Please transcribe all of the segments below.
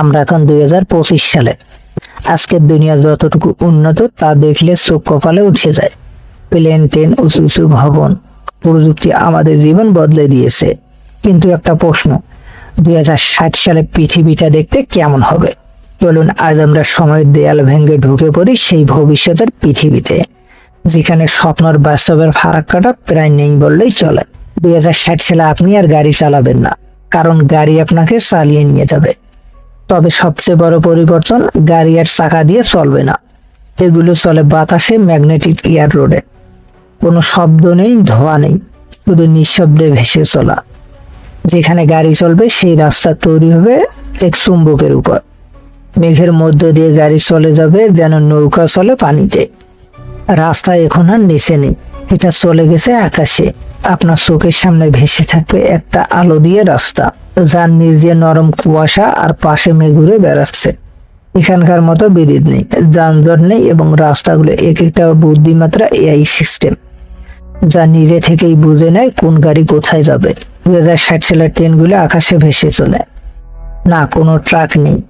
আমরা এখন দুই হাজার পঁচিশ সালে। আজকের দুনিয়া যতটুকু উন্নত, তা দেখলে চোখ কপালে উঠে যায়। প্লেন, ট্রেন, উঁচু উঁচু ভবন, প্রযুক্তি আমাদের জীবন বদলে দিয়েছে। কিন্তু একটা প্রশ্ন, দুই হাজার ষাট সালে পৃথিবীটা দেখতে কেমন হবে? চলুন, আজ আমরা সময়ের দেয়াল ভেঙে ঢুকে পড়ি সেই ভবিষ্যতের পৃথিবীতে, যেখানে স্বপ্নর বাস্তবের ফারাক্কাটা প্রায় নেই বললেই চলে। দুই হাজার ষাট সালে আপনি আর গাড়ি চালাবেন না, কারণ গাড়ি আপনাকে চালিয়ে নিয়ে যাবে। তবে সবচেয়ে বড় পরিবর্তন গাড়ি আর চাকা দিয়ে চলবে না। এগুলো চলে বাতাসে ম্যাগনেটিক এয়ার রোডে। কোনো শব্দ নেই, ধোয়া নেই, শুধু নিঃশব্দে ভেসে চলা। যেখানে গাড়ি চলবে, সেই রাস্তা তৈরি হবে এক চুম্বকের উপর। মেঘের মধ্য দিয়ে গাড়ি চলে যাবে, যেন নৌকা চলে পানিতে। রাস্তা এখন আর নিচে নেই, এটা চলে গেছে আকাশে। আপনার চোখের সামনে ভেসে থাকবে একটা আলো দিয়ে রাস্তা। যার দিয়ে নরম কুয়াশা আর পাশে মেঘ ঘুরে বেড়াচ্ছে। এখানকার মতো বিদ্যুৎ নেই, যানজট নেই এবং রাস্তাগুলো এক একটা বুদ্ধিমাত্রা এআই সিস্টেম। যা নিজে থেকেই বুঝে নেয় কোন গাড়ি কোথায় যাবে। দু হাজার ষাট সালের ট্রেনগুলো আকাশে ভেসে চলে। না, কোনো ট্রাক নেই।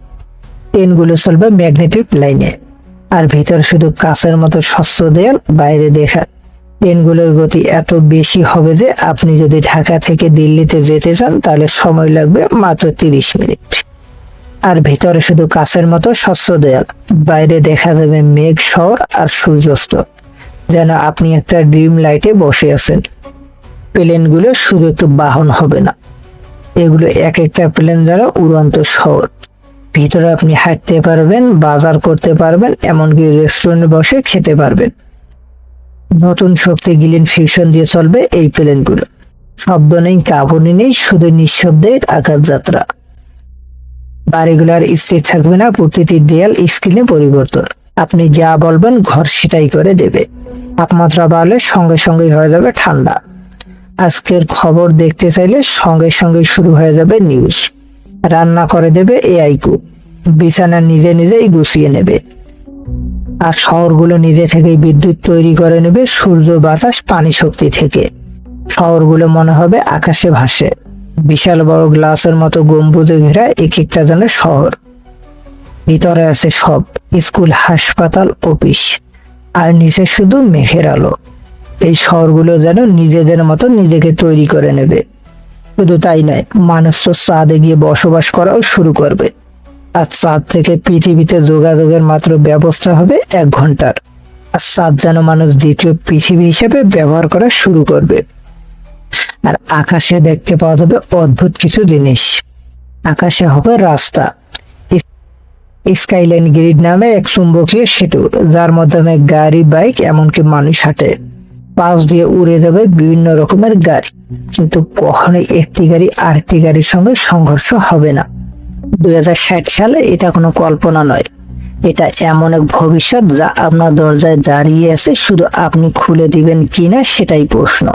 ট্রেনগুলো চলবে ম্যাগনেটিক লাইনে। আর ভিতর শুধু কাঁচের মতো স্বচ্ছ দেয়াল, বাইরে দেখা ট্রেনগুলোর গতি এত বেশি হবে যে আপনি যদি ঢাকা থেকে দিল্লিতে যেতে চান, তাহলে সময় লাগবে মাত্র তিরিশ মিনিট। আর ভিতরে শুধু কাঁচের মতো স্বচ্ছ দেয়াল, বাইরে দেখা যাবে মেঘ, শহর আর সূর্যাস্ত। যেন আপনি একটা ড্রিম লাইটে বসে আছেন। প্লেনগুলো শুধু একটু বাহন হবে না। এগুলো এক একটা প্লেন দ্বারা উড়ন্ত শহর। ভিতরে আপনি হাঁটতে পারবেন, বাজার করতে পারবেন, এমনকি রেস্টুরেন্টে বসে খেতে পারবেন। নতুন শক্তি গিলিন ফিউশন দিয়ে চলবে এই প্লেনগুলো শব্দ নেই কাঁপুনি নেই, শুধু নিঃশব্দে আকাশ যাত্রা। বাড়িগুলো আর স্থির থাকবে না, প্রতিটি দেয়াল স্ক্রিনে পরিবর্তন। আপনি যা বলবেন ঘর সেটাই করে দেবে। তাপমাত্রা বাড়লে সঙ্গে সঙ্গেই হয়ে যাবে ঠান্ডা। আজকের খবর দেখতে চাইলে সঙ্গে সঙ্গে শুরু হয়ে যাবে নিউজ রান্না করে দেবে এআই কুক বিছানা নিজে নিজেই গুছিয়ে নেবে। আর শহরগুলো নিজে থেকেই বিদ্যুৎ তৈরি করে নেবে সূর্য, বাতাস, পানি শক্তি থেকে। শহরগুলো মনে হবে আকাশে ভাসে। বিশাল বড় গ্লাসের মতো গম্বুজে ঘেরা এক একটা যেন শহর। ভিতরে আছে সব, স্কুল, হাসপাতাল, অফিস। আর নিচে শুধু মেঘের আলো। এই শহরগুলো যেন নিজেদের মতো নিজেকে তৈরি করে নেবে। শুধু তাই নয়, মানুষ তো চাঁদে গিয়ে বসবাস করাও শুরু করবে। আর চাঁদ থেকে পৃথিবীতে যোগাযোগের মাত্র ব্যবস্থা হবে এক ঘণ্টার। আর চাঁদ যেন মানুষ দ্বিতীয় পৃথিবী হিসেবে ব্যবহার করা শুরু করবে। আর আকাশে দেখতে পাওয়া যাবে অদ্ভুত কিছু জিনিস। আকাশে হবে রাস্তা। স্কাইলাইন গ্রিড নামে এক চুম্বকীয় সেতু, যার মাধ্যমে গাড়ি, বাইক, এমনকি মানুষ হাঁটে। পাশ দিয়ে উড়ে যাবে বিভিন্ন রকমের গাড়ি। কিন্তু কখনোই একটি গাড়ি আরেকটি গাড়ির সঙ্গে সংঘর্ষ হবে না। দুই হাজার ষাট সালে এটা কোনো কল্পনা নয়। এটা এমন এক ভবিষ্যৎ যা আপনার দরজায় দাঁড়িয়ে আছে, শুধু আপনি খুলে দিবেন কিনা সেটাই প্রশ্ন।